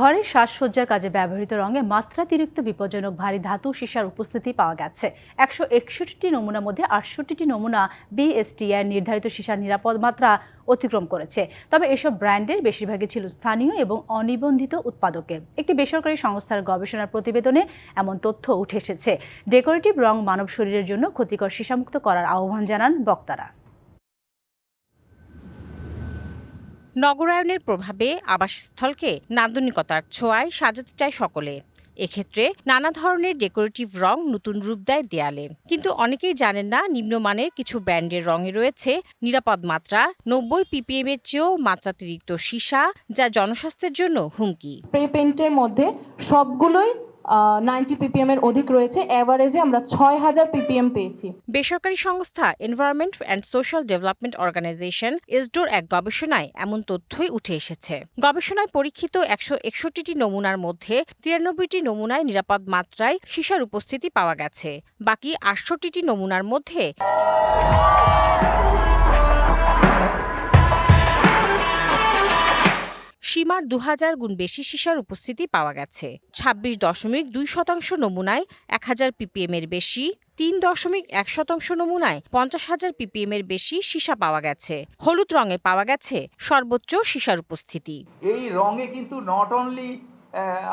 ঘরের সাজসজ্জার কাজে ব্যবহৃত রঙে মাত্রাতিরিক্ত বিপজ্জনক ভারী ধাতু সীসার উপস্থিতি পাওয়া গেছে। একশো একষট্টিটি নমুনার মধ্যে আটষট্টিটি নমুনা বিএসটিআই নির্ধারিত সীসার নিরাপদ মাত্রা অতিক্রম করেছে। তবে এসব ব্র্যান্ডের বেশিরভাগই ছিল স্থানীয় এবং অনিবন্ধিত উৎপাদকের। একটি বেসরকারি সংস্থার গবেষণার প্রতিবেদনে এমন তথ্য উঠে এসেছে। ডেকোরেটিভ রং মানব শরীরের জন্য ক্ষতিকর সীসামুক্ত করার আহ্বান জানান বক্তারা। নগরায়নের প্রভাবে আবাসস্থলকে নান্দনিকতার ছোঁয়ায় সাজাতে চায় সকলে। এক্ষেত্রে নানা ধরনের ডেকোরেটিভ রং নতুন রূপ দেয় দেয়ালে। কিন্তু অনেকেই জানেন না নিম্নমানের কিছু ব্র্যান্ডের রঙে রয়েছে নিরাপদ মাত্রা, নব্বই পিপিএম এর চেয়েও মাত্রাতিরিক্ত সীসা, যা জনস্বাস্থ্যের জন্য হুমকি। স্প্রে পেন্টের মধ্যে সবগুলোই নাইনটি পিপিএম এর অধিক রয়েছে। এভারেজে আমরা ছয় হাজার পিপিএম পেয়েছি। বেসরকারি সংস্থা environment and social development organisation এসডোর এক গবেষণায় এমন তথ্যই উঠে এসেছে। গবেষণায় পরীক্ষিত একশো একষট্টিটি নমুনার মধ্যে তিরানব্বইটি নমুনায় নিরাপদ মাত্রায় সীসার উপস্থিতি পাওয়া গেছে। বাকি আটষট্টিটি নমুনার মধ্যে সীমার দু হাজার গুণ বেশি সীসার উপস্থিতি পাওয়া গেছে। ছাব্বিশ দশমিক দুই শতাংশ নমুনায় এক হাজার পিপিএম এর বেশি, তিন দশমিক এক শতাংশ নমুনায় পঞ্চাশ হাজার পিপিএম এর বেশি সীসা পাওয়া গেছে। হলুদ রঙে পাওয়া গেছে সর্বোচ্চ সীসার উপস্থিতি। এই রঙে কিন্তু নট অনলি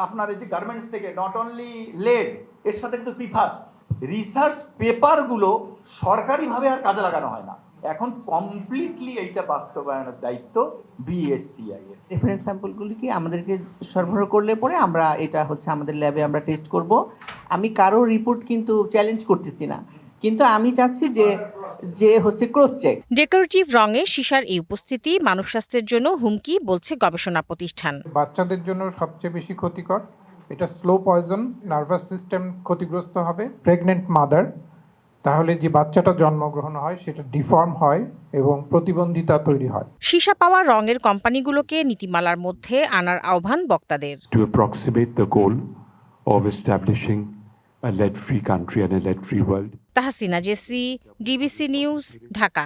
আপনার এই যে গার্মেন্টস থেকে নট অনলি লেড এর সাথে কিন্তু পিফাস রিসার্চ পেপারগুলো সরকারিভাবে আর কাজে লাগানো হয় না। এখন কমপ্লিটলি এইটা বাস্তবায়নের দায়িত্ব বিএসটিআই এর। রেফারেন্স স্যাম্পলগুলিকে আমাদেরকে সরবরাহ করলে পরে আমরা এটা হচ্ছে আমাদের ল্যাবে আমরা টেস্ট করব। আমি কারও রিপোর্ট কিন্তু চ্যালেঞ্জ করতেছি না। কিন্তু আমি চাচ্ছি যে যে হচ্ছে ক্রস চেক ডেকোরেটিভ রঙে সীসার এই উপস্থিতি মানব স্বাস্থ্যের জন্য হুমকি বলছে গবেষণা প্রতিষ্ঠান। বাচ্চাদের জন্য সবচেয়ে বেশি ক্ষতিকর এটা স্লো পয়জন নার্ভাস সিস্টেম ক্ষতিগ্রস্ত হবে প্রেগনেন্ট মাদার তাহলে যে বাচ্চাটা জন্মগ্রহণ হয় সেটা ডিফর্ম হয় এবং প্রতিবন্ধিতা তৈরি হয়। সীসা পাওয়া রঙের কোম্পানিগুলোকে নীতিমালার মধ্যে আনার আহ্বান বক্তাদের। To approximate the goal of establishing a lead free country and a lead free world Tahsina JC DBC news Dhaka.